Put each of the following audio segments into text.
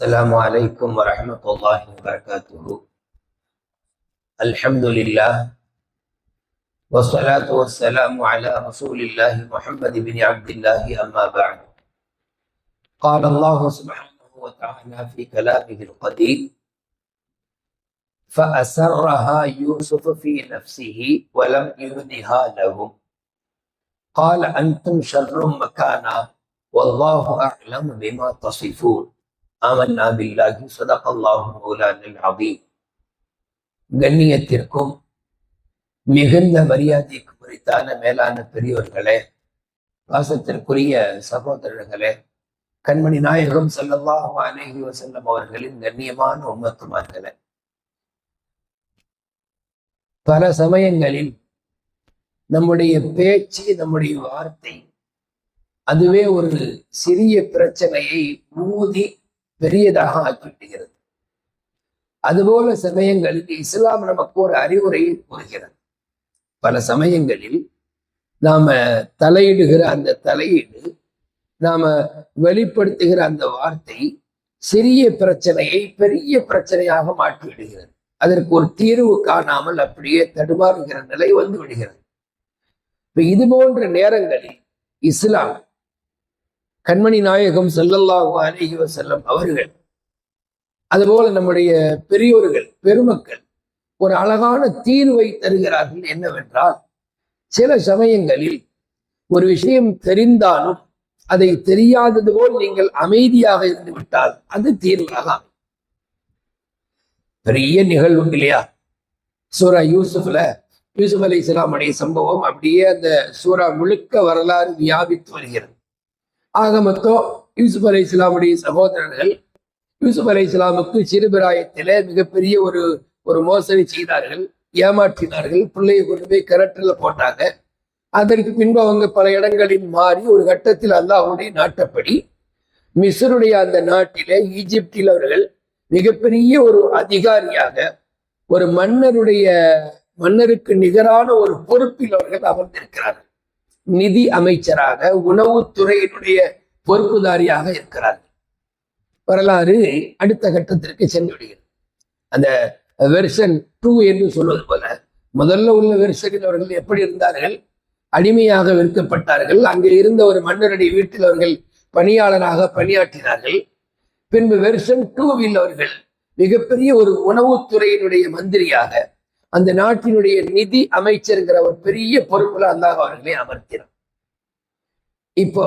السلام عليكم ورحمة الله وبركاته. الحمد لله والصلاة والسلام على رسول الله محمد بن عبد الله أما بعد. قال الله سبحانه وتعالى في كلامه القديم فأسرها يوسف في نفسه ولم يبدها لهم قال أنتم شر مكانا والله أعلم بما تصفون. ஆமன்னா பில்லாஹி சதகல்லாஹு மௌலானல் அதீம் கண்ணியத்திற்கும் மிகுந்த மரியாதைக்கு குறித்தான மேலான பெரியோர்களே வாசத்திற்குரிய சகோதரர்களே கண்மணி நாயகம் ஸல்லல்லாஹு அலைஹி வசல்லம் அவர்களின் கண்ணியமான உம்மத்துமார்களே. பல சமயங்களில் நம்முடைய பேச்சு நம்முடைய வார்த்தை அதுவே ஒரு சிறிய பிரச்சனையை ஊதி பெரியதாக ஆக்கிவிடுகிறது அதுபோல சமயங்களில் இஸ்லாம் நமக்கு ஒரு அறிவுரையை கூறுகிறது. பல சமயங்களில் நாம தலையிடுகிற அந்த தலையீடு நாம வெளிப்படுத்துகிற அந்த வார்த்தை சிறிய பிரச்சனையை பெரிய பிரச்சனையாக மாற்றிவிடுகிறது. அதற்கு ஒரு தீர்வு காணாமல் அப்படியே தடுமாறுகிற நிலை வந்து விடுகிறது. இப்ப இது போன்ற நேரங்களில் இஸ்லாம் கண்மணி நாயகம் செல்லல்லாஹு அலஹி வசல்லம் அவர்கள் அதுபோல நம்முடைய பெரியோர்கள் பெருமக்கள் ஒரு அழகான தீர்வை தருகிறார்கள் என்னவென்றால் சில சமயங்களில் ஒரு விஷயம் தெரிந்தாலும் அதை தெரியாதது போல் நீங்கள் அமைதியாக இருந்து விட்டால் அது தீர்வாக பெரிய நிகழ்வு இல்லையா? சூரா யூசுஃப்ல யூசுப் அலி இஸ்லாமுடைய சம்பவம் அப்படியே அந்த சூரா முழுக்க வரலாறு வியாபித்து வருகிறது. ஆக மொத்தம் யூசுப் அலி இஸ்லாமுடைய சகோதரர்கள் யூசுப் அலி இஸ்லாமுக்கு சிறுபிராயத்திலே மிகப்பெரிய ஒரு ஒரு மோசடி செய்தார்கள் ஏமாற்றினார்கள் பிள்ளையை கொண்டு போய் கிணற்றில் போட்டாங்க. அதற்கு பின்பு அவங்க பல இடங்களில் மாறி ஒரு கட்டத்தில் அல்லாஹுடைய நாட்டப்படி மிஸ்ருடைய அந்த நாட்டிலே ஈஜிப்டில் அவர்கள் மிகப்பெரிய ஒரு அதிகாரியாக ஒரு மன்னருடைய மன்னருக்கு நிகரான ஒரு பொறுப்பில் அவர்கள் அமர்ந்திருக்கிறார்கள். நிதி அமைச்சராக உணவுத்துறையினுடைய பொறுப்புதாரியாக இருக்கிறார்கள் வரலாறு அடுத்த கட்டத்திற்கு சென்று விடுகிறது. அந்த வெர்ஷன் டூ என்று சொல்வது போல முதல்ல உள்ள வெர்ஷனில் அவர்கள் எப்படி இருந்தார்கள்? அடிமையாக விற்கப்பட்டார்கள் அங்கே இருந்த ஒரு மன்னருடைய வீட்டில் அவர்கள் பணியாளராக பணியாற்றினார்கள். பின்பு வெர்ஷன் டூவில் அவர்கள் மிகப்பெரிய ஒரு உணவுத்துறையினுடைய மந்திரியாக அந்த நாட்டினுடைய நிதி அமைச்சருங்கிற ஒரு பெரிய பொறுப்புல அல்லாஹ் அவர்களை அமர்த்தினார் இப்போ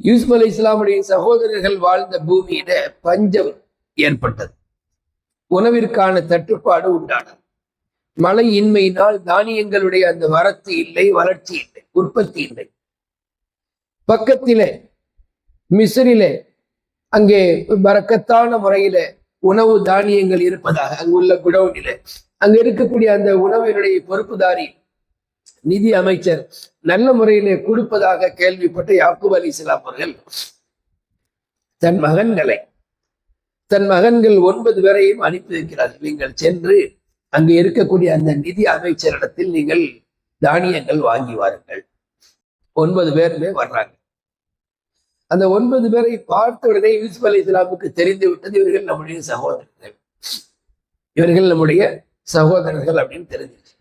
யூசுப் அலி இஸ்லாமுடைய சகோதரர்கள் வாழ்ந்த பூமியில பஞ்சம் ஏற்பட்டது. உணவிற்கான தட்டுப்பாடு உண்டானது. மழை இன்மையினால் தானியங்களுடைய அந்த வரத்து இல்லை வளர்ச்சி இல்லை உற்பத்தி இல்லை. பக்கத்திலே மிசரில அங்கே பறக்கத்தான முறையில உணவு தானியங்கள் இருப்பதாக அங்குள்ள குடவுனில அங்க இருக்கக்கூடிய அந்த உணவினுடைய பொறுப்புதாரி நிதி அமைச்சர் நல்ல முறையிலே கொடுப்பதாக கேள்விப்பட்ட யாக்கூப் அலி இஸ்லாம் அவர்கள் தன் மகன்களை தன் மகன்கள் ஒன்பது பேரையும் அனுப்பி வைக்கிறார்கள் நீங்கள் சென்று அங்கு இருக்கக்கூடிய அந்த நிதி அமைச்சரிடத்தில் நீங்கள் தானியங்கள் வாங்கி வாருங்கள். ஒன்பது பேருமே வர்றாங்க. அந்த ஒன்பது பேரை பார்த்த உடனே யூசுப் அலி இஸ்லாமுக்கு தெரிந்து விட்டது இவர்கள் நம்முடைய சகோதரர்கள். இவர்கள் நம்முடைய சகோதரர்கள் அப்படின்னு தெரிஞ்சிச்சு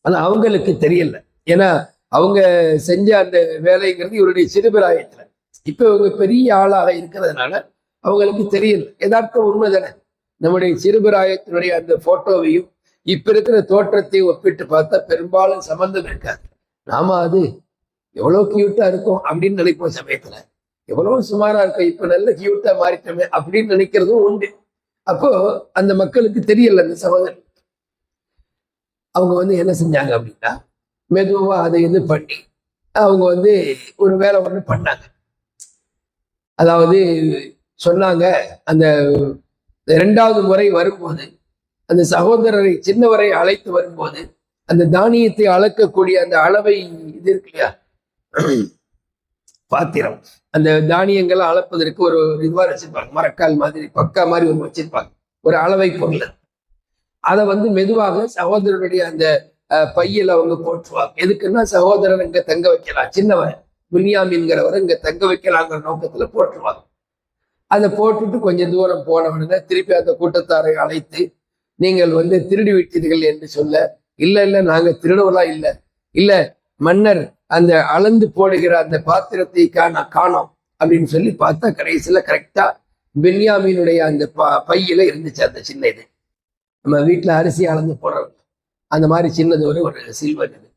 ஆனா அவங்களுக்கு தெரியல. ஏன்னா அவங்க செஞ்ச அந்த வேலைங்கிறது இவருடைய சிறுபிராயத்துல. இப்ப இவங்க பெரிய ஆளாக இருக்கிறதுனால அவங்களுக்கு தெரியல. எதார்த்தம் உண்மை தானே. நம்முடைய சிறுபிராயத்தினுடைய அந்த போட்டோவையும் இப்ப இருக்கிற தோற்றத்தையும் ஒப்பிட்டு பார்த்தா பெரும்பாலும் சம்பந்தம் இருக்காது. நாம அது எவ்வளவு கியூட்டா இருக்கும் அப்படின்னு நினைப்போம் சமயத்துல. எவ்வளவு சுமாரா இருக்கும் இப்ப நல்ல கியூட்டா மாறிட்டோமே அப்படின்னு நினைக்கிறதும் உண்டு. அப்போ அந்த மக்களுக்கு தெரியல அந்த சகோதரன் அவங்க வந்து என்ன செஞ்சாங்க அப்படின்னா மெதுவாக அதை இது பண்ணி அவங்க வந்து ஒரு வேலை ஒன்று பண்ணாங்க. அதாவது சொன்னாங்க அந்த இரண்டாவது முறை வரும்போது அந்த சகோதரரை சின்னவரை அழைத்து வரும்போது அந்த தானியத்தை அளக்கக்கூடிய அந்த அளவை இது இருக்கு இல்லையா? பாத்திரம். அந்த தானியங்களை அளப்பதற்கு ஒரு இதுவாக வச்சிருப்பாங்க. மரக்கால் மாதிரி பக்கா மாதிரி ஒரு வச்சிருப்பாங்க. ஒரு அளவை பொருள். அதை வந்து மெதுவாக சகோதரனுடைய அந்த பையில அவங்க போட்டுருவாங்க எதுக்குன்னா சகோதரன் இங்க தங்க வைக்கலாம். சின்னவன். புன்யாமின்கிறவர் இங்க தங்க வைக்கலாங்கிற நோக்கத்துல போட்டுருவாங்க அதை போட்டுட்டு கொஞ்சம் தூரம் போனவன திருப்பி அந்த கூட்டத்தாரை அழைத்து நீங்கள் வந்து திருடி விட்டீர்கள் என்று சொல்ல இல்லை இல்லை நாங்க திருடுவலாம் இல்லை. இல்ல மன்னர் அந்த அளந்து போடுகிற அந்த பாத்திரத்தை காண காணோம் அப்படின்னு சொல்லி பார்த்தா கடைசியில கரெக்டாக பென்யாமீனுடைய அந்த ப- பையில இருந்துச்சு அந்த சின்ன இது. நம்ம வீட்டுல அரிசி அளந்து போடுறோம். அந்த மாதிரி சின்னது ஒரு ஒரு சில்வர் இது.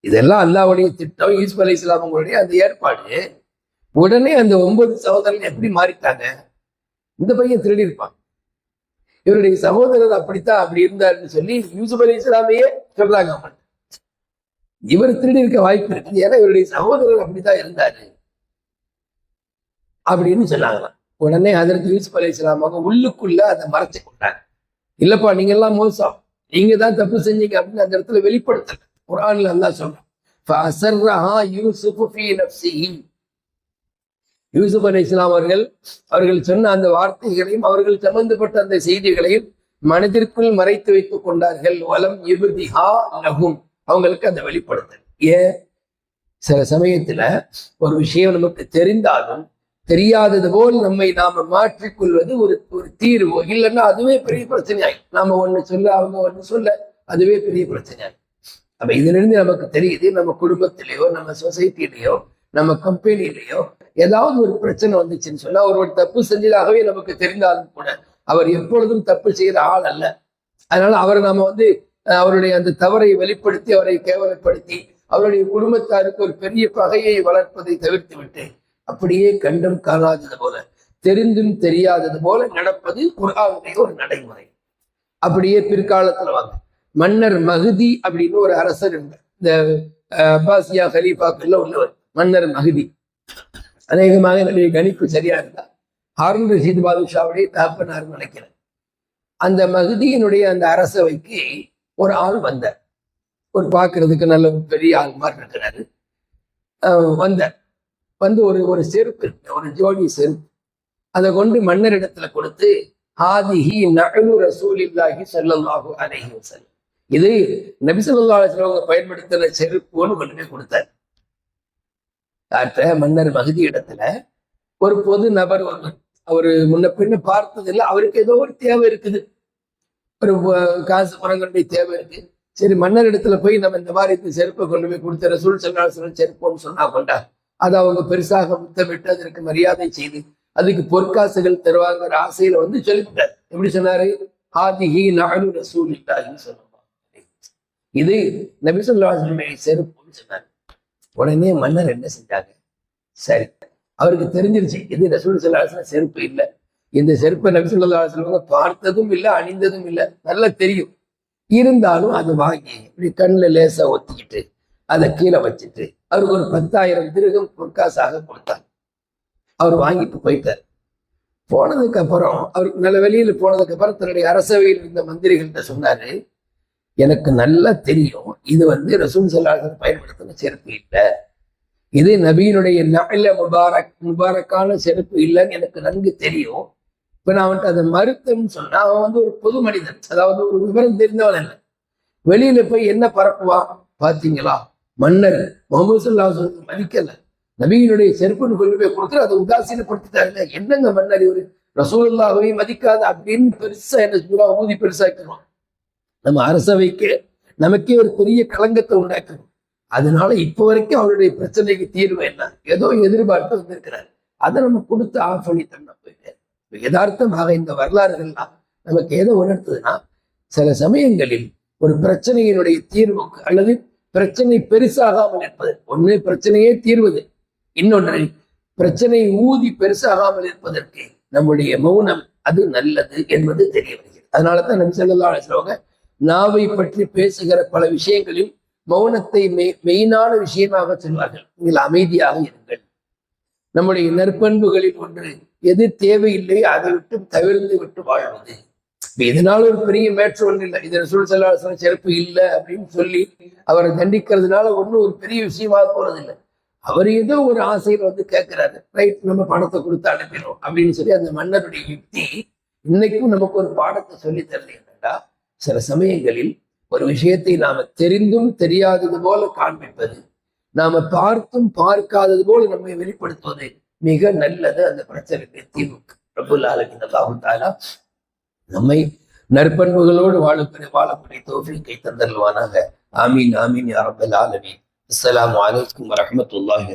இதெல்லாம் அல்லாவுடைய திட்டம் யூசுப் அலி இஸ்லாம் அவங்களுடைய அந்த ஏற்பாடு. உடனே அந்த ஒன்பது சகோதரர்கள் எப்படி மாறிட்டாங்க? இந்த பையன் திருடி இருப்பான். இவருடைய சகோதரர் அப்படித்தான் அப்படி இருந்தாருன்னு சொல்லி யூசுப் அலி இஸ்லாமையே சொல்றாங்க அவங்க இவர் திருடி இருக்க வாய்ப்பு இருக்கு. ஏன்னா இவருடைய சகோதரர் அப்படிதான் இருந்தாரு. அப்படின்னு சொன்னாங்களாம். உடனே அதற்கு யூஸ் அலி உள்ளுக்குள்ள அதை மறைச்சு கொண்டாங்க. இல்லப்பா நீங்க எல்லாம் மோசம். நீங்க தான் தப்பு செஞ்சீங்க அப்படின்னு அந்த இடத்துல வெளிப்படுத்தல. குரான்ல அல்லா சொல்றோம் யூசுப் அலி இஸ்லாம் அவர்கள் அவர்கள் சொன்ன அந்த வார்த்தைகளையும் அவர்கள் சம்பந்தப்பட்ட அந்த செய்திகளையும் மனதிற்குள் மறைத்து வைத்துக் கொண்டார்கள். வலம் இறுதிஹா லகும் அவங்களுக்கு அந்த வெளிப்படுத்து ஏன்? சில சமயத்துல ஒரு விஷயம் நமக்கு தெரிந்தாலும் தெரியாதது போல் நம்மை நாம மாற்றிக்கொள்வது ஒரு ஒரு தீர்வு. இல்லைன்னா அதுவே பெரிய பிரச்சனையாய். நாம ஒண்ணு சொல்ல அவங்க ஒண்ணு சொல்ல அதுவே பெரிய பிரச்சனையாய். அப்ப இதுல இருந்து நமக்கு தெரியுது நம்ம குடும்பத்திலேயோ நம்ம சொசைட்டிலேயோ நம்ம கம்பெனிலேயோ ஏதாவது ஒரு பிரச்சனை வந்துச்சுன்னு சொன்னா ஒருவர் தப்பு செஞ்சதாகவே நமக்கு தெரிந்தாலும் கூட அவர் எப்பொழுதும் தப்பு செய்யற ஆள் அல்ல. அதனால அவரை நாம வந்து அவருடைய அந்த தவறை வெளிப்படுத்தி அவரை கேவலப்படுத்தி அவருடைய குடும்பத்தாருக்கு ஒரு பெரிய பகையை வளர்ப்பதை தவிர்த்து விட்டு அப்படியே கண்டும் காணாதது போல தெரிந்தும் தெரியாதது போல நடப்பது குரானுடைய ஒரு நடைமுறை. அப்படியே பிற்காலத்துல வாங்க மன்னர் மகுதி அப்படின்னு ஒரு அரசர் இருந்தார் இந்த அப்பாசியா ஹலீஃபாக்குள்ள உள்ளவர் மன்னர் மகுதி அநேகமாக என்னுடைய கணிப்பு சரியா இருந்தா ஹாரூன் ரஷீத் பாதுஷாவுடைய தகப்பனார் நினைக்கிறேன். அந்த மகுதியினுடைய அந்த அரசவைக்கு ஒரு ஆள் வந்தார். ஒரு பார்க்கறதுக்கு நல்ல ஒரு பெரிய ஆள் மாதிரி இருக்கிறாரு. வந்த வந்தார். வந்து ஒரு ஒரு செருப்பு ஒரு ஜோடி செருப்பு. அதை கொண்டு மன்னரிடத்துல கொடுத்து ஆதிஹி நகலு ரசூலில்லாஹி ஸல்லல்லாஹு அலைஹி செல் இது நபி அவங்க பயன்படுத்தின செருப்புன்னு கொண்டு கொடுத்தார். யார்கிட்ட மன்னர் மகுதி இடத்துல ஒரு பொது நபர் ஒரு அவரு முன்ன பின்ன பார்த்ததில்ல. அவருக்கு ஏதோ ஒரு தேவை இருக்குது. ஒரு காசு பணங்களுடைய தேவை இருக்கு. சரி மன்னர் இடத்துல போய் நம்ம இந்த மாதிரி இந்த செருப்பை கொண்டு போய் கொடுத்த ரசூல் செல்லாசனம் செருப்போம்னு சொன்னா கொண்டா அதை அவங்க பெருசாக முத்தமிட்டு அதற்கு மரியாதை செய்து அதுக்கு பொற்காசுகள் தருவாங்கிற ஆசையில வந்து சொல்லிவிட்டார். எப்படி சொன்னாரு? ஆதிஹி நாடு ரசூல் சொல்லுவாங்க இது நபிசுல்லாசனுடைய செருப்புன்னு சொன்னாரு. உடனே மன்னர் என்ன செஞ்சாங்க? சரி அவருக்கு தெரிஞ்சிருச்சு இது ரசூல் செல்லாசன செருப்பு இல்லை. இந்த செருப்பை நபி சொல்லா சொல்லுவாங்க பார்த்ததும் இல்லை அணிந்ததும் இல்லை. நல்லா தெரியும். இருந்தாலும் அதை வாங்கி இப்படி கண்ணில் லேசாக ஒத்திக்கிட்டு அதை கீழே வச்சுட்டு அவருக்கு ஒரு பத்தாயிரம் திருகம் பொற்காசாக கொடுத்தார் அவர் வாங்கிட்டு போயிட்டார். போனதுக்கு அப்புறம் அவருக்கு நல்ல வெளியில் போனதுக்கு அப்புறம் தன்னுடைய அரசவையில் இருந்த மந்திரிகள்கிட்ட சொன்னாரு எனக்கு நல்லா தெரியும். இது வந்து ரசூல் சல்லாஹன் பயன்படுத்தின செருப்பு இல்லை. இது நபியினுடைய நல்ல முபாரக் முபாரக்கான செருப்பு இல்லைன்னு எனக்கு நன்கு தெரியும். இப்ப நான் அவன்கிட்ட அதை மறுத்தேன்னு சொன்னா அவன் வந்து ஒரு பொது மனிதன். அதாவது ஒரு விவரம் தெரிந்தவன் இல்லை வெளியில போய் என்ன பரப்புவா? பாத்தீங்களா? மன்னர் முகமதுல்லா மதிக்கல. நபியினுடைய செருப்புன்னு கொண்டு போய் கொடுத்து அதை உதாசீனப்படுத்திட்டாருங்க. என்னங்க மன்னர் இவர்? ரசூல்லாவை மதிக்காத அப்படின்னு பெருசா என்ன சூறா ஊதி பெருசாக்கிறோம் நம்ம அரசவைக்கு நமக்கே ஒரு பெரிய களங்கத்தை உண்டாக்கணும் அதனால இப்போ வரைக்கும் அவருடைய பிரச்சனைக்கு தீர்வு என்ன? ஏதோ எதிர்பார்த்து வந்திருக்கிறார். அதை நம்ம கொடுத்து ஆஃப் பண்ணி தண்ண போயிட்டு யதார்த்தமாக இந்த வரலாறுகள்லாம் நமக்கு எதை உணர்த்துதுன்னா சில சமயங்களில் ஒரு பிரச்சனையினுடைய தீர்வுக்கு அல்லது பிரச்சனை பெருசாகாமல் இருப்பது. ஒன்று பிரச்சனையே தீர்வது. இன்னொன்று பிரச்சனை ஊதி பெருசாகாமல் இருப்பதற்கு நம்முடைய மௌனம் அது நல்லது என்பது தெரிய வருகிறது. அதனால தான் நபி நாவை பற்றி பேசுகிற பல விஷயங்களில் மௌனத்தை மெய் மெயினான விஷயமாக சொல்வார்கள். நீங்கள் அமைதியாக இருங்கள். நம்முடைய நற்பண்புகளில் ஒன்று எது தேவையில்லை அதை விட்டு தவிர்த்து விட்டு வாழ்வது. இப்ப இதனால ஒரு பெரிய மேற்று ஒன்றும் இல்லை? இது ரசூல் செல்லாசன சிறப்பு இல்லை அப்படின்னு சொல்லி அவரை தண்டிக்கிறதுனால ஒன்றும் ஒரு பெரிய விஷயமாக போறதில்லை. அவர் ஏதோ ஒரு ஆசையில வந்து கேட்கிறாரு ரைட் நம்ம பணத்தை கொடுத்து அனுப்பிடும் அப்படின்னு சொல்லி அந்த மன்னருடைய யுக்தி இன்னைக்கும் நமக்கு ஒரு பாடத்தை சொல்லி தரல என்னடா சில சமயங்களில் ஒரு விஷயத்தை நாம தெரிந்தும் தெரியாதது போல காண்பிப்பது. நாம பார்த்தும் பார்க்காதது போல நம்மை வெளிப்படுத்துவது மிக நல்லது அந்த பிரச்சனைக்கு தீர்வுக்கு. ரபுல் ஆலமின் தாலா நம்மை நற்பண்புகளோடு வாழக்கூடிய வாழக்கூடிய தோஃபிக்கை தந்தல்வானாக. ஆமீன் ஆமீன் யா ரப்பல் ஆலமீன். அஸ்ஸலாமு அலைக்கும் வரஹ்மத்துல்லாஹி